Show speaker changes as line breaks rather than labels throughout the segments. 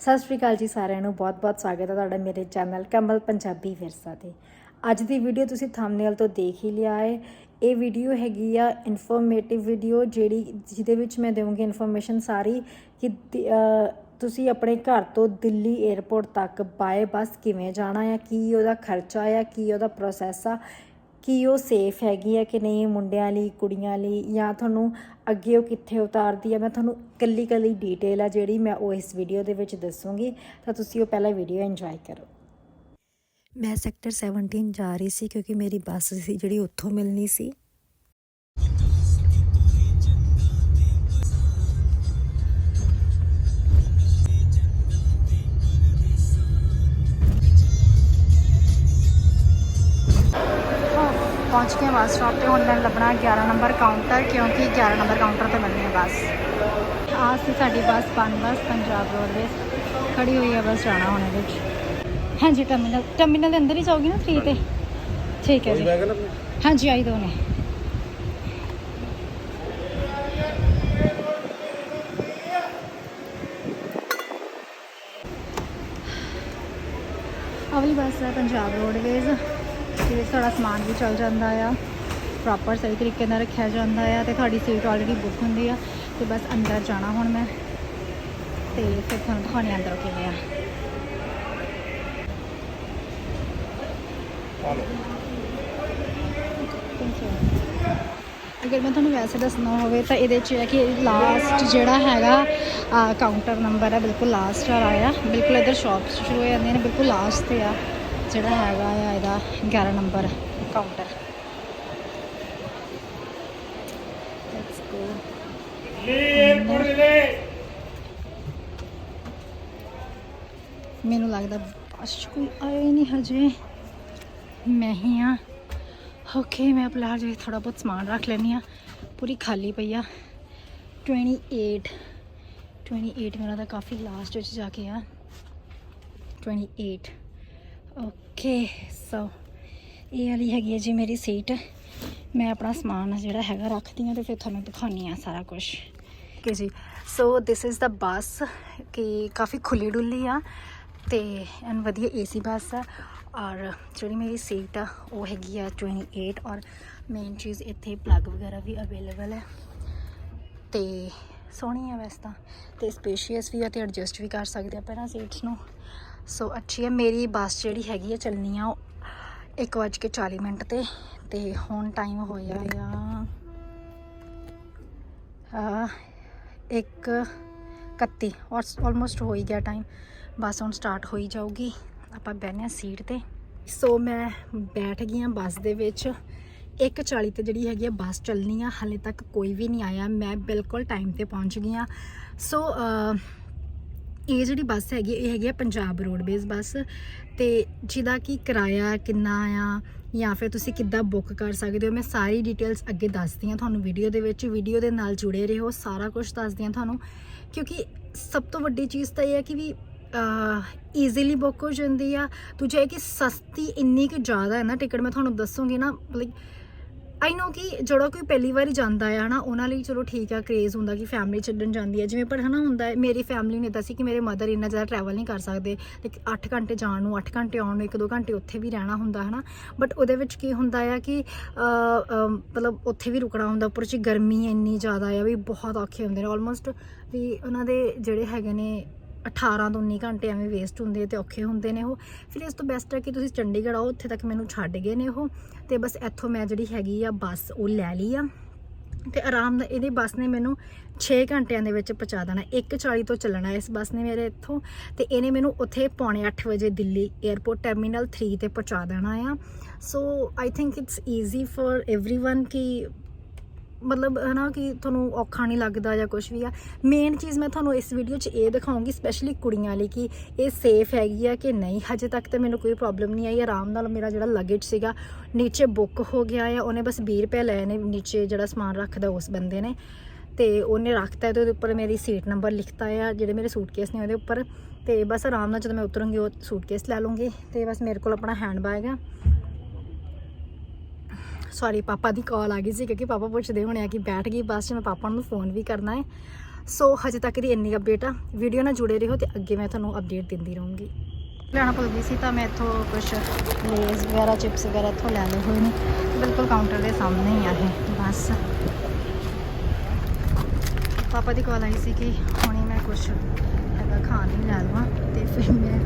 ਸਤਿ ਸ਼੍ਰੀ ਅਕਾਲ ਜੀ ਸਾਰਿਆਂ ਨੂੰ ਬਹੁਤ-ਬਹੁਤ ਸਵਾਗਤ ਹੈ ਤੁਹਾਡਾ ਮੇਰੇ ਚੈਨਲ ਕਮਲ ਪੰਜਾਬੀ ਵਿਰਸਾ ਤੇ। ਅੱਜ ਦੀ ਵੀਡੀਓ ਤੁਸੀਂ ਥੰਬਨੇਲ ਤੋਂ ਦੇਖ ਹੀ ਲਿਆ ਹੈ। ਇਹ ਵੀਡੀਓ ਹੈਗੀ ਆ ਇਨਫੋਰਮੇਟਿਵ ਵੀਡੀਓ ਜਿਹੜੀ ਜਿਹਦੇ ਵਿੱਚ ਮੈਂ ਦੇਵਾਂਗੀ ਇਨਫੋਰਮੇਸ਼ਨ ਸਾਰੀ ਕਿ ਤੁਸੀਂ ਆਪਣੇ ਘਰ ਤੋਂ ਦਿੱਲੀ 에ਅਰਪੋਰਟ ਤੱਕ ਬਾਏ ਬੱਸ ਕਿਵੇਂ ਜਾਣਾ ਹੈ ਕੀ ਉਹਦਾ ਖਰਚਾ ਆ, ਕੀ ਉਹਦਾ ਪ੍ਰੋਸੈਸ ਆ ਕਿ ਉਹ ਸੇਫ ਹੈਗੀ ਹੈ ਕਿ ਨਹੀਂ ਮੁੰਡਿਆਂ ਲਈ, ਕੁੜੀਆਂ ਲਈ ਜਾਂ ਤੁਹਾਨੂੰ ਅੱਗੇ ਉਹ ਕਿੱਥੇ ਉਤਾਰਦੀ ਹੈ ਮੈਂ ਤੁਹਾਨੂੰ ਕੱਲੀ ਕੱਲੀ ਡਿਟੇਲ ਆ ਜਿਹੜੀ ਮੈਂ ਉਹ ਇਸ ਵੀਡੀਓ ਦੇ ਵਿੱਚ ਦੱਸੂਗੀ। ਤਾਂ ਤੁਸੀਂ ਉਹ ਪਹਿਲਾਂ ਵੀਡੀਓ ਇੰਜੋਏ ਕਰੋ। ਮੈਂ ਸੈਕਟਰ 17 ਜਾ ਰਹੀ ਸੀ ਕਿਉਂਕਿ ਮੇਰੀ ਬੱਸ ਸੀ ਜਿਹੜੀ ਉੱਥੋਂ ਮਿਲਣੀ ਸੀ। ਪਹੁੰਚ ਗਏ ਬੱਸ ਸਟਾਪ ਤੇ ਹੁਣ ਮੈਨੂੰ ਲੱਭਣਾ 11 ਨੰਬਰ ਕਾਊਂਟਰ ਕਿਉਂਕਿ 11 ਨੰਬਰ ਕਾਊਂਟਰ ਤੇ ਮਿਲਣੀ ਹੈ ਬੱਸ। ਆ ਸੀ ਸਾਡੀ ਬੱਸ ਪਨ ਬੱਸ ਪੰਜਾਬ ਰੋਡਵੇਜ਼ ਖੜੀ ਹੋਈ ਹੈ ਬੱਸ ਜਾਣਾ ਹੁਣ ਇਹਦੇ ਵਿੱਚ। ਹਾਂਜੀ ਟਰਮੀਨਲ ਟਰਮੀਨਲ ਦੇ ਅੰਦਰ ਹੀ ਜਾਓਗੀ ਨਾ 3 ਤੇ? ਠੀਕ ਹੈ ਜੀ। ਹਾਂਜੀ ਆਈ ਦੋ ਨੇ। ਅਗਲੀ ਬੱਸ ਹੈ ਪੰਜਾਬ ਰੋਡਵੇਜ਼ ਜਿਹਦੇ ਵਿੱਚ ਤੁਹਾਡਾ ਸਮਾਨ ਵੀ ਚੱਲ ਜਾਂਦਾ ਆ। ਪ੍ਰੋਪਰ ਸਹੀ ਤਰੀਕੇ ਨਾਲ ਰੱਖਿਆ ਜਾਂਦਾ ਆ ਤੇ ਤੁਹਾਡੀ ਸੀਟ ਆਲਰੇਡੀ ਬੁੱਕ ਹੁੰਦੀ ਆ ਤੇ ਬਸ ਅੰਦਰ ਜਾਣਾ ਹੁਣ ਮੈਂ। ਤੇ ਫਿਰ ਤੁਹਾਨੂੰ ਦਿਖਾਉਣੀ ਅੰਦਰ ਕਿਵੇਂ ਆ। ਅਗਰ ਮੈਂ ਤੁਹਾਨੂੰ ਵੈਸੇ ਦੱਸਣਾ ਹੋਵੇ ਤਾਂ ਇਹਦੇ 'ਚ ਹੈ ਕਿ ਲਾਸਟ ਜਿਹੜਾ ਹੈਗਾ ਕਾਊਂਟਰ ਨੰਬਰ ਹੈ ਬਿਲਕੁਲ ਲਾਸਟ ਆ। ਆਇਆ ਬਿਲਕੁਲ ਇਧਰ ਸ਼ਾਪਸ ਸ਼ੁਰੂ ਹੋ ਜਾਂਦੀਆਂ ਨੇ, ਬਿਲਕੁਲ ਲਾਸਟ ਤੇ ਆ। ਜਿਹੜਾ ਹੈਗਾ ਆ, ਇਹਦਾ 11 ਨੰਬਰ ਕਾਊਂਟਰ ਲੈਟਸ ਗੋ ਮੈਨੂੰ ਲੱਗਦਾ ਬਸ ਕੋਈ ਆਇਆ ਨਹੀਂ ਹਜੇ। ਮੈਂ ਹੀ ਆ। ਓਕੇ ਮੈਂ ਆਪਣਾ ਜੇ ਥੋੜਾ ਬਹੁਤ ਸਮਾਨ ਰੱਖ ਲੈਣੀ ਆ। ਪੂਰੀ ਖਾਲੀ ਪਈ ਆ। 28 28 ਮੇਰਾ ਤਾਂ ਕਾਫੀ ਲਾਸਟ ਵਿੱਚ ਜਾ ਕੇ ਆ। 28 ਓਕੇ ਸੋ ਇਹ ਵਾਲੀ ਹੈਗੀ ਹੈ ਜੀ ਮੇਰੀ ਸੀਟ। ਮੈਂ ਆਪਣਾ ਸਮਾਨ ਜਿਹੜਾ ਹੈਗਾ ਰੱਖਦੀ ਹਾਂ ਤੇ ਫਿਰ ਤੁਹਾਨੂੰ ਦਿਖਾਉਣੀ ਆ ਸਾਰਾ ਕੁਝ ਓਕੇ ਜੀ ਸੋ ਦਿਸ ਇਜ਼ ਦਾ ਬੱਸ ਕਿ ਕਾਫੀ ਖੁੱਲੀ ਡੁੱਲੀ ਆ ਤੇ ਐਨ ਵਧੀਆ ਏਸੀ ਬੱਸ ਆ। ਔਰ ਜਿਹੜੀ ਮੇਰੀ ਸੀਟ ਆ, ਉਹ ਹੈਗੀ ਆ 28 ਔਰ ਮੇਨ ਚੀਜ਼ ਇੱਥੇ ਪਲੱਗ ਵਗੈਰਾ ਵੀ ਅਵੇਲੇਬਲ ਹੈ। ਤੇ ਸੋਹਣੀ ਆ ਵੈਸੇ ਤਾਂ। ਤੇ ਸਪੇਸ਼ੀਅਸ ਵੀ ਆ ਤੇ ਐਡਜਸਟ ਵੀ ਕਰ ਸਕਦੇ ਆ ਪਹਿਲਾਂ ਸੀਟਸ ਨੂੰ। ਸੋ ਅੱਛੀ ਹੈ, ਮੇਰੀ ਬੱਸ ਜਿਹੜੀ ਹੈਗੀ ਆ ਚੱਲਣੀ ਆ 1:40 ਮਿੰਟ ਤੇ ਤੇ ਹੁਣ ਟਾਈਮ ਹੋਇਆ ਆ। ਆ ਇੱਕ 31 ਔਰ ਆਲਮੋਸਟ ਹੋ ਹੀ ਗਿਆ ਟਾਈਮ ਬੱਸ ਹੁਣ ਸਟਾਰਟ ਹੋਈ ਜਾਊਗੀ। ਆਪਾਂ ਬਹਿਨੇ ਆ ਸੀਟ ਤੇ। ਸੋ ਮੈਂ ਬੈਠ ਗਈ ਆ ਬੱਸ ਦੇ ਵਿੱਚ। 1:40 ਤੇ ਜਿਹੜੀ ਹੈਗੀ ਆ ਬੱਸ ਚੱਲਣੀ ਆ, ਹਲੇ ਤੱਕ ਕੋਈ ਵੀ ਨਹੀਂ ਆਇਆ। ਮੈਂ ਬਿਲਕੁਲ ਟਾਈਮ ਤੇ ਪਹੁੰਚ ਗਈ ਆ। ਸੋ ਇਹ ਜਿਹੜੀ ਬੱਸ ਹੈਗੀ ਇਹ ਹੈਗੀ ਆ ਪੰਜਾਬ ਰੋਡਵੇਜ਼ ਬੱਸ। ਤੇ ਜਿਹਦਾ ਕਿ ਕਿਰਾਇਆ ਕਿੰਨਾ ਆ, ਜਾਂ ਫਿਰ ਤੁਸੀਂ ਕਿੱਦਾਂ ਬੁੱਕ ਕਰ ਸਕਦੇ ਹੋ, ਮੈਂ ਸਾਰੀ ਡਿਟੇਲਸ ਅੱਗੇ ਦੱਸਦੀ ਹਾਂ ਤੁਹਾਨੂੰ ਵੀਡੀਓ ਦੇ ਵਿੱਚ। ਵੀਡੀਓ ਦੇ ਨਾਲ ਜੁੜੇ ਰਹੋ, ਸਾਰਾ ਕੁਝ ਦੱਸਦੀ ਹਾਂ ਤੁਹਾਨੂੰ। ਕਿਉਂਕਿ ਸਭ ਤੋਂ ਵੱਡੀ ਚੀਜ਼ ਤਾਂ ਇਹ ਹੈ ਕਿ ਵੀ ਈਜ਼ੀਲੀ ਬੁੱਕ ਹੋ ਜਾਂਦੀ ਆ। ਦੂਜਾ ਇਹ ਕਿ ਸਸਤੀ ਇੰਨੀ ਕਿ ਜ਼ਿਆਦਾ ਹੈ ਨਾ ਟਿਕਟ ਮੈਂ ਤੁਹਾਨੂੰ ਦੱਸੂਗੀ ਨਾ ਲਾਈਕ ਆਈ ਨੋ ਕਿ ਜਿਹੜਾ ਕੋਈ ਪਹਿਲੀ ਵਾਰੀ ਜਾਂਦਾ ਆ, ਹਨਾ, ਉਹਨਾਂ ਲਈ ਚਲੋ ਠੀਕ ਆ ਕ੍ਰੇਜ਼ ਹੁੰਦਾ ਕਿ ਫੈਮਿਲੀ ਛੱਡਣ ਜਾਂਦੀ ਹੈ ਜਿਵੇਂ ਪਰ ਹਨਾ ਹੁੰਦਾ ਹੈ, ਮੇਰੀ ਫੈਮਿਲੀ ਨੇ ਦੱਸੀ ਕਿ ਮੇਰੇ ਮਦਰ ਇੰਨਾ ਜ਼ਿਆਦਾ ਟਰੈਵਲ ਨਹੀਂ ਕਰ ਸਕਦੇ ਤੇ 8 ਘੰਟੇ ਜਾਣ ਨੂੰ 8 ਘੰਟੇ ਆਉਣ ਨੂੰ 1-2 ਘੰਟੇ ਉੱਥੇ ਵੀ ਰਹਿਣਾ ਹੁੰਦਾ, ਹਨਾ। ਬਟ ਉਹਦੇ ਵਿੱਚ ਕੀ ਹੁੰਦਾ ਆ ਕਿ ਮਤਲਬ ਉੱਥੇ ਵੀ ਰੁਕਣਾ ਹੁੰਦਾ, ਉੱਪਰ ਚ ਗਰਮੀ ਇੰਨੀ ਜ਼ਿਆਦਾ ਆ ਵੀ ਬਹੁਤ ਔਖੇ ਹੁੰਦੇ ਨੇ। ਆਲਮੋਸਟ ਵੀ ਉਹਨਾਂ ਦੇ ਜਿਹੜੇ ਹੈਗੇ ਨੇ 18 ਤੋਂ 19 ਘੰਟੇ ਐਵੇਂ ਵੇਸਟ ਹੁੰਦੇ ਤੇ ਔਖੇ ਹੁੰਦੇ ਨੇ ਉਹ। ਫਿਰ ਇਸ ਤੋਂ ਬੈਸਟ ਹੈ ਕਿ ਤੁਸੀਂ ਚੰਡੀਗੜ੍ਹ ਆਓ, ਉੱਥੇ ਤੱਕ ਮੈਨੂੰ ਛੱਡ ਗਏ ਨੇ ਉਹ। ਤੇ ਬਸ ਇੱਥੋਂ ਮੈਂ ਜਿਹੜੀ ਹੈਗੀ ਆ ਬੱਸ ਉਹ ਲੈ ਲਈ ਆ। ਤੇ ਆਰਾਮ ਨਾਲ ਇਹਦੀ ਬੱਸ ਨੇ ਮੈਨੂੰ 6 ਘੰਟਿਆਂ ਦੇ ਵਿੱਚ ਪਹੁੰਚਾ ਦੇਣਾ। 1:40 ਤੋਂ ਚੱਲਣਾ ਇਸ ਬੱਸ ਨੇ ਮੇਰੇ ਇੱਥੋਂ। ਤੇ ਇਹਨੇ ਮੈਨੂੰ ਉੱਥੇ ਪੌਣੇ 8 ਵਜੇ ਦਿੱਲੀ 에어ਪੋਰਟ ਟਰਮੀਨਲ 3 ਤੇ ਪਹੁੰਚਾ ਦੇਣਾ ਆ। So I think it's easy for everyone ਕਿ ਮਤਲਬ ਹਨਾ ਕਿ ਤੁਹਾਨੂੰ ਔਖਾ ਨਹੀਂ ਲੱਗਦਾ ਜਾਂ ਕੁਝ ਵੀ ਆ। ਮੇਨ ਚੀਜ਼ ਮੈਂ ਤੁਹਾਨੂੰ ਇਸ ਵੀਡੀਓ 'ਚ ਇਹ ਦਿਖਾਉਂਗੀ ਸਪੈਸ਼ਲੀ ਕੁੜੀਆਂ ਲਈ ਕਿ ਇਹ ਸੇਫ ਹੈਗੀ ਆ ਕਿ ਨਹੀਂ। ਹਜੇ ਤੱਕ ਤਾਂ ਮੈਨੂੰ ਕੋਈ ਪ੍ਰੋਬਲਮ ਨਹੀਂ ਆਈ। ਆਰਾਮ ਨਾਲ ਮੇਰਾ ਜਿਹੜਾ ਲਗੇਜ ਸੀਗਾ, ਨੀਚੇ ਬੁੱਕ ਹੋ ਗਿਆ ਆ। ਉਹਨੇ ਬਸ 20 ਰੁਪਏ ਲਏ ਨੇ, ਨੀਚੇ ਜਿਹੜਾ ਸਮਾਨ ਰੱਖਦਾ ਉਸ ਬੰਦੇ ਨੇ। ਤੇ ਉਹਨੇ ਰੱਖਤਾ ਤੇ ਉਹਦੇ ਉੱਪਰ ਮੇਰੀ ਸੀਟ ਨੰਬਰ ਲਿਖਤਾ ਆ, ਜਿਹੜੇ ਮੇਰੇ ਸੂਟਕੇਸ ਨੇ ਉਹਦੇ ਉੱਪਰ। ਤੇ ਬਸ ਆਰਾਮ ਨਾਲ ਜਦੋਂ ਮੈਂ ਉਤਰਾਂਗੀ, ਉਹ ਸੂਟਕੇਸ ਲੈ ਲੂੰਗੀ ਤੇ ਬਸ ਮੇਰੇ ਕੋਲ ਆਪਣਾ ਹੈਂਡ ਬੈਗ ਆ। ਸੌਰੀ ਪਾਪਾ ਦੀ ਕਾਲ ਆ ਗਈ ਸੀ ਕਿਉਂਕਿ ਪਾਪਾ ਪੁੱਛਦੇ ਹੋਣੇ ਆ ਕਿ ਬੈਠ ਗਈ ਬੱਸ 'ਚ ਮੈਂ ਪਾਪਾ ਨੂੰ ਫੋਨ ਵੀ ਕਰਨਾ ਹੈ। ਸੋ ਹਜੇ ਤੱਕ ਦੀ ਇੰਨੀ ਅਪਡੇਟ ਆ। ਵੀਡੀਓ ਨਾਲ ਜੁੜੇ ਰਹੋ ਤੇ ਅੱਗੇ ਮੈਂ ਤੁਹਾਨੂੰ ਅਪਡੇਟ ਦਿੰਦੀ ਰਹੂੰਗੀ। ਲੈਣਾ ਭੁੱਲ ਗਈ ਸੀ ਤਾਂ ਮੈਂ ਇੱਥੋਂ ਕੁਝ ਲੇਜ਼ ਵਗੈਰਾ ਚਿਪਸ ਵਗੈਰਾ ਇੱਥੋਂ ਲੈ ਲਏ ਹੋਏ ਨੇ। ਬਿਲਕੁਲ ਕਾਊਂਟਰ ਦੇ ਸਾਹਮਣੇ ਹੀ ਆ ਇਹ, ਬਸ। ਪਾਪਾ ਦੀ ਕਾਲ ਆਈ ਸੀ ਕਿ ਹੁਣੇ ਮੈਂ ਕੁਝ ਹੈਗਾ ਖਾਣ ਹੀ ਲੈ ਲਵਾਂ ਤੇ ਫਿਰ ਮੈਂ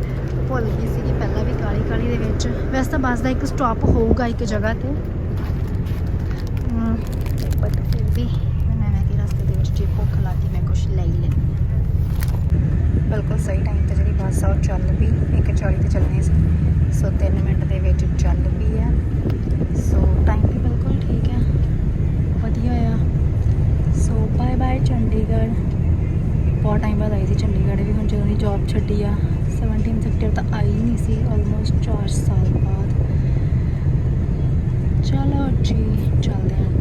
ਭੁੱਲ ਗਈ ਸੀ ਕਿ ਪਹਿਲਾਂ ਵੀ ਕਾਲੀ ਕਾਲੀ ਦੇ ਵਿੱਚ। ਵੈਸੇ ਤਾਂ ਬੱਸ ਦਾ ਇੱਕ ਸਟਾਪ ਹੋਊਗਾ ਇੱਕ ਜਗ੍ਹਾ ਤੇ ਬਟ ਫਿਰ ਵੀ ਮੈਂ ਐਵੇਂ ਕਿ ਰਸਤੇ ਦੇ ਵਿੱਚ ਜੇ ਭੁੱਖ ਲੱਗੀ ਮੈਂ ਕੁਝ ਲੈ ਹੀ ਲੈਂਦੀ ਬਿਲਕੁਲ ਸਹੀ ਟਾਈਮ ਤੇ ਜਿਹੜੀ ਬੱਸ ਆ, ਉਹ ਚੱਲ ਪਈ 1:40 ਤੇ ਚੱਲਣੀ ਸੀ। ਸੋ 3 ਮਿੰਟ ਦੇ ਵਿੱਚ ਚੱਲ ਪਈ ਆ। ਸੋ ਟਾਈਮ ਵੀ ਬਿਲਕੁਲ ਠੀਕ ਆ। ਵਧੀਆ ਆ। So bye bye Chandigarh. ਬਹੁਤ ਟਾਈਮ ਬਾਅਦ ਆਈ ਸੀ ਚੰਡੀਗੜ੍ਹ ਵੀ, ਹੁਣ ਜਦੋਂ ਦੀ ਜੌਬ ਛੱਡੀ ਆ 17 ਸੈਕਟਰ ਤਾਂ ਆਈ ਨਹੀਂ ਸੀ ਆਲਮੋਸਟ 4 ਸਾਲ ਬਾਅਦ। ਚਲੋ ਜੀ, ਚੱਲਦੇ ਹਾਂ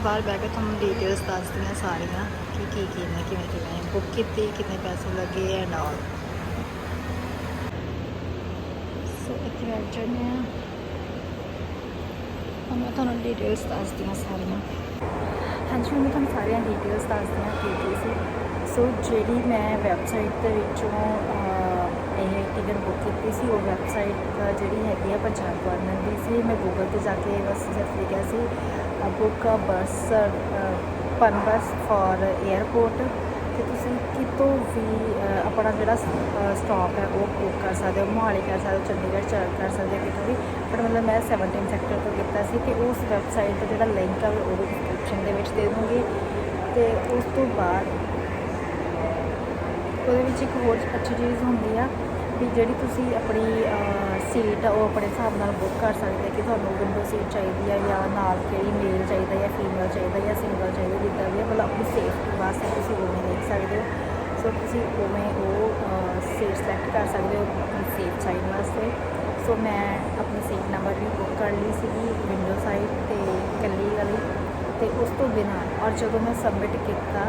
ਬਾਹਰ ਬਹਿ ਕੇ ਤੁਹਾਨੂੰ ਡੀਟੇਲਸ ਦੱਸਦੀ ਹਾਂ ਸਾਰੀਆਂ ਕਿ ਕੀ ਕੀ ਮੈਂ ਕਿਵੇਂ ਕਿਵੇਂ ਬੁੱਕ ਕੀਤੀ ਕਿੰਨੇ ਪੈਸੇ ਲੱਗੇ ਐਂਡ ਆਲ ਸੋ ਇੱਥੇ ਬੈਠ ਜਾਂਦੇ ਹਾਂ ਹੁਣ ਮੈਂ ਤੁਹਾਨੂੰ ਡੀਟੇਲਸ ਦੱਸਦੀ ਹਾਂ ਸਾਰੀਆਂ ਹਾਂਜੀ ਹੁਣ ਮੈਂ ਤੁਹਾਨੂੰ ਸਾਰੀਆਂ ਡੀਟੇਲਸ ਦੱਸਦੀ ਹਾਂ ਕੀ ਕੀ ਸੀ ਸੋ ਜਿਹੜੀ ਮੈਂ ਵੈਬਸਾਈਟ ਦੇ ਵਿੱਚੋਂ ਅਹ, ਇਹ ਟਿਕਟ ਬੁੱਕ ਕੀਤੀ ਸੀ ਉਹ ਵੈਬਸਾਈਟ ਜਿਹੜੀ ਹੈਗੀ ਆ ਪੰਜਾਬ ਗਵਰਨਮੈਂਟ ਦੀ ਸੀ ਮੈਂ ਗੂਗਲ ਤੇ ਜਾ ਕੇ ਬਸ ਸਿਰਫ ਲਿਖਿਆ ਸੀ ਬੁੱਕ ਬੱਸ ਪਨ ਬੱਸ ਫॉर 에ਅਰਪੋਰਟ ਤੇ ਤੁਸੀਂ ਕਿਤੋਂ ਵੀ ਆਪਣਾ ਜਿਹੜਾ ਸਟਾਪ ਹੈ, ਉਹ ਬੁੱਕ ਕਰ ਸਕਦੇ ਹੋ, ਮੋਹਾਲੀ ਕਰ ਸਕਦੇ ਹੋ, ਚੰਡੀਗੜ੍ਹ ਚ ਕਰ ਸਕਦੇ ਹੋ ਕਿਤੋਂ ਵੀ। ਪਰ ਮਤਲਬ ਮੈਂ 17 ਸੈਕਟਰ ਤੋਂ ਕੀਤਾ ਸੀ ਤੇ ਉਸ ਵੈਬਸਾਈਟ ਦਾ ਜਿਹੜਾ ਲਿੰਕ ਆ, ਉਹ ਵੀ ਡਿਸਕ੍ਰਿਪਸ਼ਨ ਦੇ ਵਿੱਚ ਦੇ ਦੂੰਗੀ। ਤੇ ਉਸ ਤੋਂ ਬਾਅਦ ਉਹਦੇ ਵਿੱਚ ਇੱਕ ਹੋਰ ਅੱਛੀ ਚੀਜ਼ ਹੁੰਦੀ ਆ ਵੀ ਜਿਹੜੀ ਤੁਸੀਂ ਆਪਣੀ ਸੀਟ ਉਹ ਆਪਣੇ ਹਿਸਾਬ ਨਾਲ ਬੁੱਕ ਕਰ ਸਕਦੇ ਕਿ ਤੁਹਾਨੂੰ ਵਿੰਡੋ ਸੀਟ ਚਾਹੀਦੀ ਹੈ ਜਾਂ ਨਾਲ ਕਿਹੜੀ ਮੇਲ ਚਾਹੀਦਾ ਜਾਂ ਫੀਮੇਲ ਚਾਹੀਦਾ ਜਾਂ ਸਿੰਗਲ ਚਾਹੀਦਾ ਜਿੱਦਾਂ ਵੀ ਆ, ਮਤਲਬ ਆਪਣੀ ਸੇਫਟੀ ਵਾਸਤੇ ਤੁਸੀਂ ਉਵੇਂ ਦੇਖ ਸਕਦੇ ਹੋ। ਸੋ ਤੁਸੀਂ ਉਵੇਂ ਉਹ ਸੀਟ ਸਿਲੈਕਟ ਕਰ ਸਕਦੇ ਹੋ ਆਪਣੀ ਸੇਫ ਸਾਈਡ ਵਾਸਤੇ। ਸੋ ਮੈਂ ਆਪਣੀ ਸੀਟ ਨੰਬਰ ਵੀ ਬੁੱਕ ਕਰ ਲਈ ਸੀਗੀ ਵਿੰਡੋ ਸਾਈਡ ਤੇ ਇਕੱਲੀ ਵਾਲੀ ਤੇ ਉਸ ਤੋਂ ਬਿਨਾਂ ਔਰ ਜਦੋਂ ਮੈਂ ਸਬਮਿਟ ਕੀਤਾ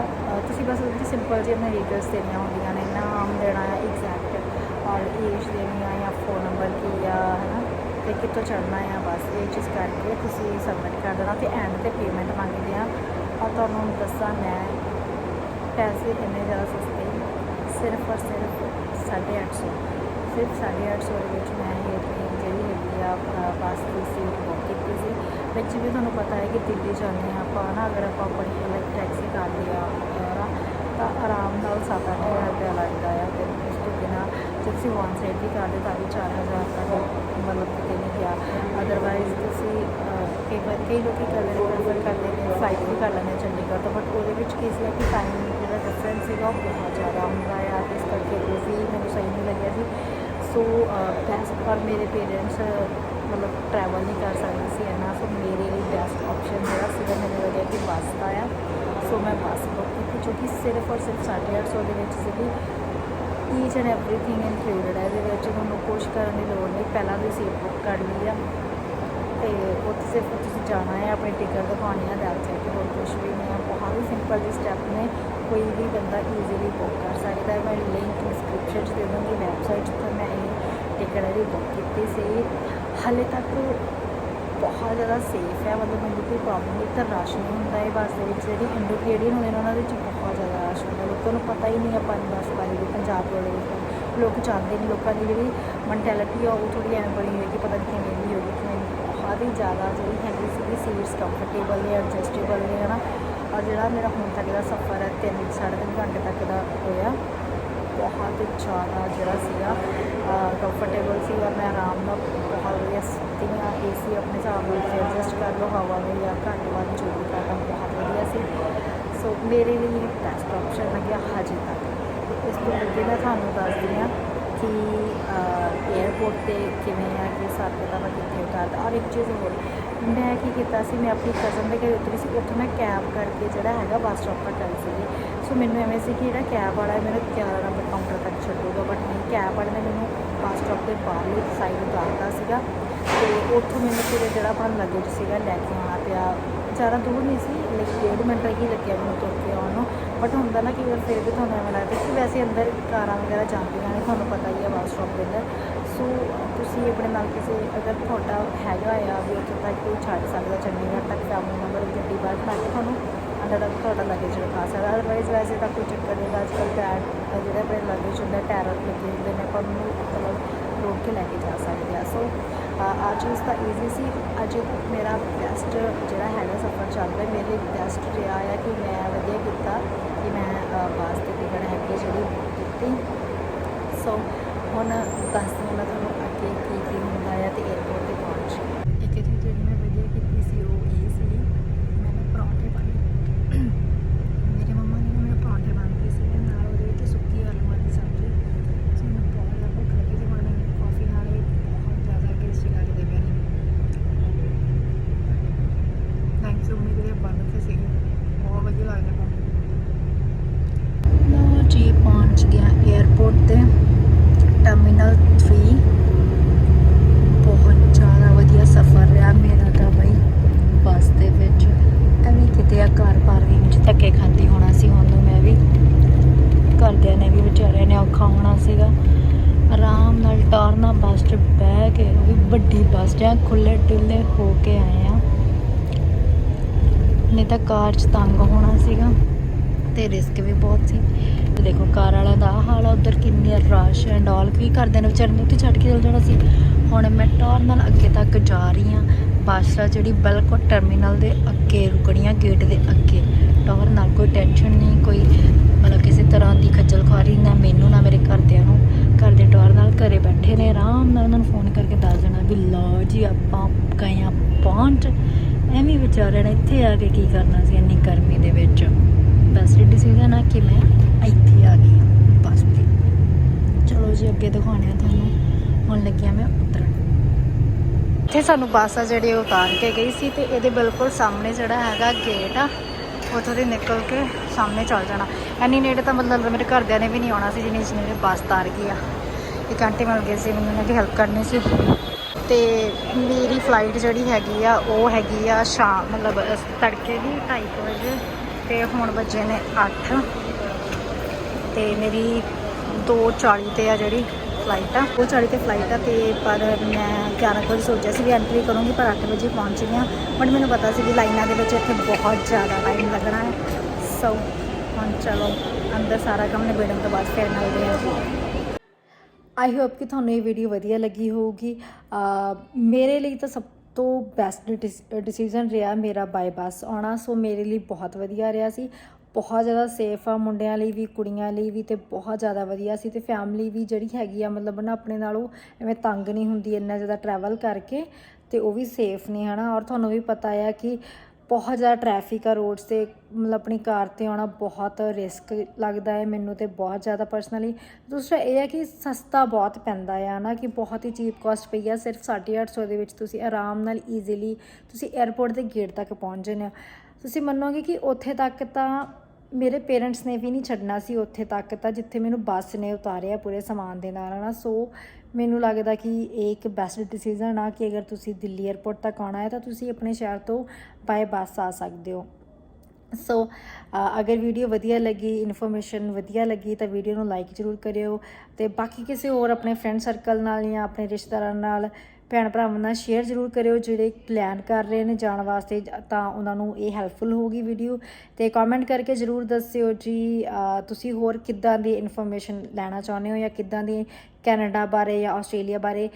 ਤੁਸੀਂ ਬਸ ਉਹਦੀ ਸਿੰਪਲ ਜਿਹੀ ਆਪਣੇ ਡਿਟੇਲਸ ਦੇਣੀਆਂ ਹੁੰਦੀਆਂ ਨੇ ਨਾਮ ਦੇਣਾ ਹੈ ਐਗਜ਼ੈਕਟ ਔਰ ਏਜ ਦੇਣੀ ਆ ਜਾਂ ਫੋਨ ਨੰਬਰ ਕੀ ਆ ਹੈ ਨਾ ਤੇ ਕਿੱਥੋਂ ਚੜਨਾ ਆ, ਬਸ ਇਹ ਚੀਜ਼ ਕਰਕੇ ਤੁਸੀਂ ਸਬਮਿਟ ਕਰ ਦੇਣਾ ਤੇ ਐਂਡ ਤੇ ਪੇਮੈਂਟ ਮੰਗਦੇ ਆ। ਔਰ ਤੁਹਾਨੂੰ ਦੱਸਾਂ ਮੈਂ, ਪੈਸੇ ਇੰਨੇ ਜ਼ਿਆਦਾ ਸਸਤੇ ਸਿਰਫ ਔਰ ਸਿਰਫ 850 ਸਿਰਫ 850 ਦੇ ਵਿੱਚ ਮੈਂ ਇਹ ਟ੍ਰੇਨ ਜਿਹੜੀ ਹੈਗੀ ਆ ਬੱਸ ਦੀ ਸੀਟ ਬੁੱਕ ਕੀਤੀ ਸੀ, ਵਿੱਚ ਵੀ ਤੁਹਾਨੂੰ ਪਤਾ ਹੈ ਕਿ ਦਿੱਲੀ ਜਾਂਦੇ ਹਾਂ ਆਪਾਂ ਨਾ ਅਗਰ ਆਪਾਂ ਆਪਣੀ ਇਲੈਕਟ ਟੈਕਸੀ ਕਰਦੇ ਆ ਨਾ ਤਾਂ ਆਰਾਮ ਨਾਲ 7-8 ਹਜ਼ਾਰ ਰੁਪਇਆ ਲੱਗਦਾ ਆ ਤੇ ਤੁਸੀਂ ਵਨ ਸਾਈਡ ਵੀ ਕਰਦੇ ਤਾਂ ਵੀ 4000 ਦਾ ਮਤਲਬ ਕਿਤੇ ਨਹੀਂ ਗਿਆ ਅਦਰਵਾਈਜ਼ ਤੁਸੀਂ ਕਈ ਵਾਰ ਕਈ ਲੋਕੀ ਕਰਦੇ ਨੇ ਪ੍ਰੈਫਰ ਕਰਦੇ ਨੇ ਫਲਾਈਟ ਵੀ ਕਰ ਲੈਂਦੇ ਚੰਡੀਗੜ੍ਹ ਤੋਂ ਬਟ ਉਹਦੇ ਵਿੱਚ ਕੀ ਸੀ ਕਿ ਟਾਈਮ ਜਿਹੜਾ ਡਿਫਰੈਂਸ ਸੀਗਾ ਉਹ ਬਹੁਤ ਜ਼ਿਆਦਾ ਹੁੰਦਾ ਆ। ਇਸ ਕਰਕੇ ਉਹ ਵੀ ਮੈਨੂੰ ਸਹੀ ਨਹੀਂ ਲੱਗਿਆ ਸੀ ਸੋ ਬੈਸਟ ਪਰ ਮੇਰੇ ਪੇਰੈਂਟਸ ਮਤਲਬ ਟਰੈਵਲ ਨਹੀਂ ਕਰ ਸਕਦੇ ਸੀ ਇੰਨਾ ਸੋ ਮੇਰੇ ਲਈ ਬੈਸਟ ਆਪਸ਼ਨ ਜਿਹੜਾ ਸੀਗਾ ਮੈਨੂੰ ਲੱਗਿਆ ਕਿ ਬੱਸ ਦਾ ਆ। ਸੋ ਮੈਂ ਬੱਸ ਬੁੱਕ ਕੀਤੀ, ਜੋ ਕਿ ਸਿਰਫ ਔਰ ਸਿਰਫ 850 ਦੇ ਵਿੱਚ ਸੀਗੀ। ਈਚ ਐਂਡ ਐਵਰੀਥਿੰਗ ਇਨਕਲੂਡਡ ਹੈ ਇਹਦੇ ਵਿੱਚ ਤੁਹਾਨੂੰ ਕੁਛ ਕਰਨ ਦੀ ਲੋੜ ਨਹੀਂ। ਪਹਿਲਾਂ ਦੀ ਸੀਟ ਬੁੱਕ ਕਰ ਲਈ ਆ। ਤੇ ਉੱਥੇ ਸਿਰਫ ਤੁਸੀਂ ਜਾਣਾ ਹੈ, ਆਪਣੀ ਟਿਕਟ ਦਿਖਾਉਣੀ ਹੈ ਦੈਟਸ ਇਟ ਹੋਰ ਕੁਝ ਵੀ ਨਹੀਂ ਹੈ ਬਹੁਤ ਹੀ ਸਿੰਪਲ ਜਿਹੇ ਸਟੈਪ ਨੇ। ਕੋਈ ਵੀ ਬੰਦਾ ਈਜ਼ੀਲੀ ਬੁੱਕ ਕਰ ਸਕਦਾ ਹੈ। ਮੈਂ ਲਿੰਕ ਡਿਸਕ੍ਰਿਪਸ਼ਨ 'ਚ ਦੇ ਦੂੰਗੀ ਵੈਬਸਾਈਟ ਜਿੱਥੋਂ ਮੈਂ ਇਹ ਟਿਕਟ ਇਹਦੀ ਬੁੱਕ ਕੀਤੀ ਸੀ। ਹਾਲੇ ਤੱਕ ਬਹੁਤ ਜ਼ਿਆਦਾ ਸੇਫ ਹੈ। ਮਤਲਬ ਮੈਨੂੰ ਕੋਈ ਪ੍ਰੋਬਲਮ ਨਹੀਂ ਤਾਂ ਰਸ਼ ਨਹੀਂ ਹੁੰਦਾ ਇਹ ਬੱਸ ਦੇ ਵਿੱਚ। ਜਿਹੜੀ ਇੰਡੋ ਕੈਨੇਡੀਅਨ ਹੁੰਦੇ ਨੇ, ਉਹਨਾਂ ਦੇ ਵਿੱਚ ਬਹੁਤ ਜ਼ਿਆਦਾ ਰਸ਼ ਹੁੰਦਾ ਲੋਕਾਂ ਨੂੰ ਪਤਾ ਹੀ ਨਹੀਂ ਆਪਾਂ ਬੱਸ ਬਾਰੇ ਪੰਜਾਬ ਵਾਲੇ ਲੋਕ ਚਾਹੁੰਦੇ ਨਹੀਂ ਲੋਕਾਂ ਦੀ ਜਿਹੜੀ ਮੈਂਟੈਲਿਟੀ ਆ ਉਹ ਥੋੜੀ ਐਵੇਂ ਬਣੀ ਹੋਈ ਕਿ ਪਤਾ ਨਹੀਂ ਕਿਵੇਂ ਦੀ ਹੋਗੀ ਕਿਵੇਂ ਦੀ। ਬਹੁਤ ਹੀ ਜ਼ਿਆਦਾ ਜਿਹੜੀ ਹੈਗੀ ਸੀਗੀ ਸੀਟਸ ਕੰਫਰਟੇਬਲ ਨੇ ਐਡਜਸਟੇਬਲ ਨੇ, ਹਨਾ। ਔਰ ਜਿਹੜਾ ਮੇਰਾ ਹੁਣ ਤੱਕ ਦਾ ਸਫ਼ਰ ਹੈ, ਤਿੰਨ ਸਾਢੇ ਤਿੰਨ ਘੰਟੇ ਤੱਕ ਦਾ ਹੋਇਆ। ਬਹੁਤ ਜ਼ਿਆਦਾ ਜਿਹੜਾ ਸੀਗਾ ਕੰਫਰਟੇਬਲ ਸੀ ਔਰ ਮੈਂ ਆਰਾਮ ਨਾਲ ਬਹੁਤ ਵਧੀਆ ਸੁੱਤੀ ਹਾਂ ਏਸੀ ਆਪਣੇ ਹਿਸਾਬ ਨਾਲ ਐਡਜਸਟ ਕਰ ਲਓ, ਹਵਾ ਨੂੰ ਜਾਂ ਘੱਟ ਵੱਧ ਜੋ ਵੀ ਕਰਨਾ, ਬਹੁਤ ਵਧੀਆ ਸੀ। ਸੋ ਮੇਰੇ ਲਈ ਬੈਸਟ ਆਪਸ਼ਨ ਲੱਗਿਆ ਹਜੇ ਤੱਕ। ਇਸ ਤੋਂ ਅੱਗੇ ਮੈਂ ਤੁਹਾਨੂੰ ਦੱਸਦੀ ਹਾਂ ਕਿ 에ਅਰਪੋਰਟ ਤੇ ਕਿਵੇਂ ਆ ਕਿ ਹਿਸਾਬ ਕਿਤਾਬ ਆ ਕਿੱਥੇ ਉਤਾਰਦਾ ਔਰ ਇੱਕ ਚੀਜ਼ ਹੋਰ, ਮੈਂ ਕੀ ਕੀਤਾ ਸੀ, ਮੈਂ ਆਪਣੀ ਕਜ਼ਨ ਦੇ ਘਰ ਉਤਰੀ ਸੀ। ਉੱਥੋਂ ਮੈਂ ਕੈਬ ਕਰਕੇ ਜਿਹੜਾ ਹੈਗਾ ਬੱਸ ਸਟਾਪ ਤੱਕ ਆਈ ਸੀਗੀ। ਸੋ ਮੈਨੂੰ ਐਵੇਂ ਸੀ ਕਿ ਜਿਹੜਾ ਕੈਬ ਵਾਲਾ ਹੈ, ਮੈਨੂੰ 11 ਨੰਬਰ ਕਾਊਂਟਰ ਤੱਕ ਛੱਡੂਗਾ ਬਟ ਨਹੀਂ ਕੈਬ ਵਾਲੇ ਨੇ ਮੈਨੂੰ ਬੱਸ ਸਟਾਪ ਦੇ ਬਾਹਰਲੀ ਸਾਈਡ ਉਤਾਰਦਾ ਸੀਗਾ। ਤੇ ਉੱਥੋਂ ਮੈਨੂੰ ਫਿਰ ਜਿਹੜਾ ਆਪਣਾ ਲੱਗੇਜ ਸੀਗਾ ਲੈ ਕੇ ਆਉਣਾ ਪਿਆ। ਜ਼ਿਆਦਾ ਦੂਰ ਨਹੀਂ ਸੀ ਲੇਕਿਨ ਡੇਢ ਮਿੰਟ ਹੀ ਲੱਗਿਆ ਮੈਨੂੰ ਤੁਰ ਕੇ ਆਉਣ ਨੂੰ। ਬਟ ਹੁੰਦਾ ਨਾ ਕਿ ਵਾਰ ਫਿਰ ਵੀ ਤੁਹਾਨੂੰ ਐਵੇਂ ਲੱਗਦਾ ਕਿ ਵੈਸੇ ਅੰਦਰ ਕਾਰਾਂ ਵਗੈਰਾ ਜਾਂਦੀਆਂ ਨੇ, ਤੁਹਾਨੂੰ ਪਤਾ ਹੀ ਹੈ ਬੱਸ ਸਟਾਪ ਦੇ ਅੰਦਰ। ਸੋ ਤੁਸੀਂ ਆਪਣੇ ਨਾਲ ਕਿਸੇ, ਅਗਰ ਤੁਹਾਡਾ ਹੈਗਾ ਆ ਵੀ ਉੱਥੇ ਤੱਕ ਕੋਈ ਛੱਡ ਸਕਦਾ, ਚੰਡੀਗੜ੍ਹ ਤੱਕ ਫੈਮਿਲੀ ਮੈਂਬਰ ਗੱਡੀ ਬਾਹਰ ਖੜਾ ਕੇ ਤੁਹਾਨੂੰ ਅੰਦਰ ਤੱਕ ਤੁਹਾਡਾ ਲੱਗੇਜ ਰਖਾ ਸਕਦਾ। ਅਦਰਵਾਈਜ਼ ਵੈਸੇ ਤਾਂ ਕੋਈ ਚੱਕਰ ਨਹੀਂ ਅੱਜ ਕੱਲ੍ਹ ਟਾਇਰ ਜਿਹੜੇ ਆਪਣੇ ਲੱਗੇਜ ਹੁੰਦਾ ਟਾਇਰ ਲੱਗੇ ਹੁੰਦੇ ਨੇ, ਆਪਾਂ ਨੂੰ ਮਤਲਬ ਰੋਕ ਕੇ ਲੈ ਕੇ ਜਾ ਸਕਦੇ ਆ। ਸੋ ਆ ਚੀਜ਼ ਤਾਂ ਈਜ਼ੀ ਸੀ। ਅੱਜ ਮੇਰਾ ਬੈਸਟ ਜਿਹੜਾ ਹੈਗਾ ਸਫ਼ਰ ਚੱਲ ਰਿਹਾ ਮੇਰੇ ਬੈਸਟ ਰਿਹਾ ਆ ਕਿ ਮੈਂ ਵਧੀਆ ਕੀਤਾ ਕਿ ਮੈਂ ਅ, ਬੱਸ ਦੀ ਟਿਕਟ ਹੈਗੀ ਜਿਹੜੀ ਕੀਤੀ। ਸੋ ਹੁਣ ਦੱਸਦੀ ਹਾਂ ਮੈਂ ਤੁਹਾਨੂੰ ਕੇ ਵੀ ਵੱਡੀ ਬੱਸ ਜਾਂ ਖੁੱਲੇ ਡੁੱਲੇ ਹੋ ਕੇ ਆਏ ਆ। ਨਹੀਂ ਤਾਂ ਕਾਰ 'ਚ ਤੰਗ ਹੋਣਾ ਸੀਗਾ ਤੇ ਰਿਸਕ ਵੀ ਬਹੁਤ ਸੀ। ਤੇ ਦੇਖੋ ਕਾਰ ਵਾਲਾ ਦਾ ਹਾਲ ਆ, ਉਧਰ ਕਿੰਨੀ ਰਸ਼ ਐਂਡ ਆਲ ਕੀ ਕਰਦੇ ਨੇ ਵਿਚਾਰੇ ਨੂੰ, ਉੱਥੇ ਛੱਡ ਕੇ ਚਲ ਜਾਣਾ ਸੀ। ਹੁਣ ਮੈਂ ਟੌਰ ਨਾਲ ਅੱਗੇ ਤੱਕ ਜਾ ਰਹੀ ਹਾਂ। ਬੱਸ ਆ ਜਿਹੜੀ ਬਿਲਕੁਲ ਟਰਮੀਨਲ ਦੇ ਅੱਗੇ ਰੁਕਣੀ ਆ ਗੇਟ ਦੇ ਅੱਗੇ। ਟੌਰ ਨਾਲ ਕੋਈ ਟੈਨਸ਼ਨ ਨਹੀਂ, ਕੋਈ ਮਤਲਬ ਕਿਸੇ ਤਰ੍ਹਾਂ ਦੀ ਖੱਜਲ ਖੁਆਰੀ ਨਾ ਮੈਨੂੰ, ਨਾ ਮੇਰੇ ਘਰਦਿਆਂ ਨੂੰ। ਘਰ ਦੇ ਟੌਰ ਨਾਲ ਘਰੇ ਬੈਠੇ ਨੇ, ਆਰਾਮ ਨਾਲ ਉਹਨਾਂ ਨੂੰ ਫੋਨ ਕਰਕੇ ਦੱਸ ਦੇਣਾ ਵੀ ਲਓ ਜੀ ਆਪਾਂ ਗਏ ਆ ਪਹੁੰਚ। ਐਵੇਂ ਵਿਚਾਰਿਆਂ ਨੇ ਇੱਥੇ ਆ ਕੇ ਕੀ ਕਰਨਾ ਸੀ ਇੰਨੀ ਗਰਮੀ ਦੇ ਵਿੱਚ? ਬਸ ਇਹ ਡਿਸੀਜਨ ਆ ਕਿ ਮੈਂ ਇੱਥੇ ਆ ਗਈ ਹਾਂ, ਬੱਸ ਤੇ ਚਲੋ ਜੀ, ਅੱਗੇ ਦਿਖਾਉਣੇ ਆ ਤੁਹਾਨੂੰ। ਹੁਣ ਲੱਗਿਆ ਮੈਂ ਉਤਰਨ ਇੱਥੇ ਸਾਨੂੰ ਬੱਸ ਆ ਜਿਹੜੀ ਉਹ ਉਤਾਰ ਕੇ ਗਈ ਸੀ ਤੇ ਇਹਦੇ ਬਿਲਕੁਲ ਸਾਹਮਣੇ ਜਿਹੜਾ ਹੈਗਾ ਗੇਟ ਆ ਉੱਥੋਂ ਦੀ ਨਿਕਲ ਕੇ ਸਾਹਮਣੇ ਚੱਲ ਜਾਣਾ। ਐਨੀ ਨੇੜੇ ਤਾਂ ਮਤਲਬ ਮੇਰੇ ਘਰਦਿਆਂ ਨੇ ਵੀ ਨਹੀਂ ਆਉਣਾ ਸੀ, ਜਿੰਨੀ ਜਿਹਨੇ ਬੱਸ ਤਾਰ ਗਈ ਆ। ਇੱਕ ਆਂਟੀ ਮਿਲ ਗਈ ਸੀ, ਮੈਨੂੰ ਉਹਨਾਂ ਦੀ ਹੈਲਪ ਕਰਨੀ ਸੀ। ਤੇ ਮੇਰੀ ਫਲਾਈਟ ਜਿਹੜੀ ਹੈਗੀ ਆ, ਉਹ ਹੈਗੀ ਆ ਸ਼ਾਮ, ਮਤਲਬ ਤੜਕੇ ਦੀ 2:30 ਵਜੇ ਤੇ ਹੁਣ ਵੱਜੇ ਨੇ 8 ਤੇ ਮੇਰੀ 2:40 ਤੇ ਆ ਜਿਹੜੀ ਫਲਾਈਟ ਆ 2:40 ਤੇ ਫਲਾਈਟ ਆ ਤੇ ਪਰ ਮੈਂ 11 ਕੁ ਵਜੇ ਸੋਚਿਆ ਸੀ ਵੀ ਐਂਟਰੀ ਕਰੂੰਗੀ, ਪਰ 8 ਵਜੇ ਪਹੁੰਚ ਗਈ ਹਾਂ। ਬਟ ਮੈਨੂੰ ਪਤਾ ਸੀ ਕਿ ਲਾਈਨਾਂ ਦੇ ਵਿੱਚ ਇੱਥੇ ਬਹੁਤ ਜ਼ਿਆਦਾ ਟਾਈਮ ਲੱਗਣਾ ਹੈ। ਸੋ ਹੁਣ ਚਲੋ, ਅੰਦਰ ਸਾਰਾ ਕੰਮ ਨਿਬੇੜਨ ਤੋਂ ਬਾਅਦ ਫਿਰ ਮਿਲਦੇ ਹਾਂ। ਜੀ ਆਈ ਹੋਪ ਕਿ ਤੁਹਾਨੂੰ ਇਹ ਵੀਡੀਓ ਵਧੀਆ ਲੱਗੀ ਹੋਊਗੀ। ਮੇਰੇ ਲਈ ਤਾਂ ਸਭ ਤੋਂ ਬੈਸਟ ਡਿਸੀਜਨ ਰਿਹਾ ਮੇਰਾ ਬਾਈ ਬੱਸ ਆਉਣਾ ਸੋ ਮੇਰੇ ਲਈ ਬਹੁਤ ਵਧੀਆ ਰਿਹਾ ਸੀ। ਬਹੁਤ ਜ਼ਿਆਦਾ ਸੇਫ ਆ ਮੁੰਡਿਆਂ ਲਈ ਵੀ, ਕੁੜੀਆਂ ਲਈ ਵੀ ਤੇ ਬਹੁਤ ਜ਼ਿਆਦਾ ਵਧੀਆ ਸੀ ਤੇ ਫੈਮਿਲੀ ਵੀ ਜਿਹੜੀ ਹੈਗੀ ਆ ਮਤਲਬ ਨਾ ਆਪਣੇ ਨਾਲੋਂ ਐਵੇਂ ਤੰਗ ਨਹੀਂ ਹੁੰਦੀ ਇੰਨਾ ਜ਼ਿਆਦਾ ਟਰੈਵਲ ਕਰਕੇ ਤੇ ਉਹ ਵੀ ਸੇਫ ਨੇ ਹਨਾ। ਔਰ ਤੁਹਾਨੂੰ ਵੀ ਪਤਾ ਆ ਕਿ ਬਹੁਤ ਜ਼ਿਆਦਾ ਟ੍ਰੈਫਿਕ ਆ ਰੋਡਸ ਤੇ, ਮਤਲਬ ਆਪਣੀ ਕਾਰ ਤੇ ਆਉਣਾ ਬਹੁਤ ਰਿਸਕ ਲੱਗਦਾ ਹੈ ਮੈਨੂੰ ਤੇ ਬਹੁਤ ਜ਼ਿਆਦਾ ਪਰਸਨਲੀ ਦੂਸਰਾ ਇਹ ਹੈ ਕਿ ਸਸਤਾ ਬਹੁਤ ਪੈਂਦਾ ਆ ਨਾ ਕਿ ਬਹੁਤ ਹੀ ਚੀਪ ਕਾਸਟ ਪਈ ਆ, ਸਿਰਫ 850 ਦੇ ਵਿੱਚ ਤੁਸੀਂ ਆਰਾਮ ਨਾਲ ਈਜ਼ੀਲੀ ਤੁਸੀਂ 에ਅਰਪੋਰਟ ਦੇ ਗੇਟ ਤੱਕ ਪਹੁੰਚ ਜਾਂਦੇ ਹੋ। ਤੁਸੀਂ ਮੰਨੋਗੇ ਕਿ ਉੱਥੇ ਤੱਕ ਤਾਂ ਮੇਰੇ ਪੇਰੈਂਟਸ ਨੇ ਵੀ ਨਹੀਂ ਛੱਡਣਾ ਸੀ ਉੱਥੇ ਤੱਕ ਤਾਂ, ਜਿੱਥੇ ਮੈਨੂੰ ਬੱਸ ਨੇ ਉਤਾਰਿਆ ਪੂਰੇ ਸਮਾਨ ਦੇ ਨਾਲ ਨਾ ਸੋ ਮੈਨੂੰ ਲੱਗਦਾ ਕਿ ਇਹ ਇੱਕ ਬੈਸਟ ਡਿਸੀਜਨ ਆ ਕਿ ਅਗਰ ਤੁਸੀਂ ਦਿੱਲੀ 에ਅਰਪੋਰਟ ਤੱਕ ਆਉਣਾ ਹੈ ਤਾਂ ਤੁਸੀਂ ਆਪਣੇ ਸ਼ਹਿਰ ਤੋਂ ਬਾਏ ਬੱਸ ਆ ਸਕਦੇ ਹੋ। ਸੋ ਅਗਰ ਵੀਡੀਓ ਵਧੀਆ ਲੱਗੀ ਇਨਫੋਰਮੇਸ਼ਨ ਵਧੀਆ ਲੱਗੀ, ਤਾਂ ਵੀਡੀਓ ਨੂੰ ਲਾਈਕ ਜ਼ਰੂਰ ਕਰਿਓ ਤੇ ਬਾਕੀ ਕਿਸੇ ਹੋਰ ਆਪਣੇ ਫਰੈਂਡ ਸਰਕਲ ਨਾਲ ਜਾਂ ਆਪਣੇ ਰਿਸ਼ਤੇਦਾਰਾਂ ਨਾਲ ਭੈਣ ਭਰਾਵਾਂ ਨਾਲ ਸ਼ੇਅਰ ਜ਼ਰੂਰ ਕਰਿਓ, ਜਿਹੜੇ ਪਲਾਨ ਕਰ ਰਹੇ ਨੇ ਜਾਣ ਵਾਸਤੇ, ਤਾਂ ਉਹਨਾਂ ਨੂੰ ਇਹ ਹੈਲਪਫੁਲ ਹੋਊਗੀ ਵੀਡੀਓ ਤੇ ਕਮੈਂਟ ਕਰਕੇ ਜ਼ਰੂਰ ਦੱਸਿਓ ਜੀ ਤੁਸੀਂ ਹੋਰ ਕਿੱਦਾਂ ਦੀ ਇਨਫੋਰਮੇਸ਼ਨ ਲੈਣਾ ਚਾਹੁੰਦੇ ਹੋ ਜਾਂ ਕਿੱਦਾਂ ਦੀ ਕੈਨੇਡਾ ਬਾਰੇ ਜਾਂ ਆਸਟ੍ਰੇਲੀਆ ਬਾਰੇ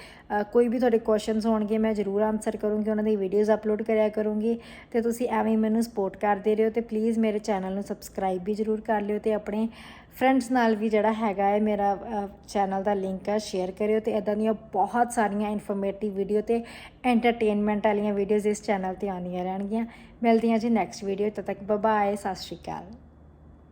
ਕੋਈ ਵੀ ਤੁਹਾਡੇ ਕੁਐਸਚਨਸ ਹੋਣਗੇ, ਮੈਂ ਜ਼ਰੂਰ ਆਨਸਰ ਕਰੂੰਗੀ, ਉਹਨਾਂ ਦੀ ਵੀਡੀਓਜ਼ ਅਪਲੋਡ ਕਰਿਆ ਕਰੂੰਗੀ। ਤੇ ਤੁਸੀਂ ਐਵੇਂ ਹੀ ਮੈਨੂੰ ਸਪੋਰਟ ਕਰਦੇ ਰਹੋ ਤੇ ਪਲੀਜ਼ ਮੇਰੇ ਚੈਨਲ ਨੂੰ ਸਬਸਕ੍ਰਾਈਬ ਵੀ ਜ਼ਰੂਰ ਕਰ ਲਿਓ ਤੇ ਆਪਣੇ ਫਰੈਂਡਸ ਨਾਲ ਵੀ ਜਿਹੜਾ ਹੈਗਾ ਹੈ, ਮੇਰਾ ਚੈਨਲ ਦਾ ਲਿੰਕ ਹੈ ਸ਼ੇਅਰ ਕਰਿਓ ਤੇ ਇਦਾਂ ਦੀਆਂ ਬਹੁਤ ਸਾਰੀਆਂ ਇਨਫੋਰਮੇਟਿਵ ਵੀਡੀਓ ਤੇ ਐਂਟਰਟੇਨਮੈਂਟ ਵਾਲੀਆਂ ਵੀਡੀਓਜ਼ ਇਸ ਚੈਨਲ ਤੇ ਆਉਂਦੀਆਂ ਰਹਿਣਗੀਆਂ। ਮਿਲਦੀਆਂ ਜੀ ਨੈਕਸਟ ਵੀਡੀਓ ਤਦ ਤੱਕ ਬਾਏ ਸਤਿ ਸ਼੍ਰੀ ਅਕਾਲ।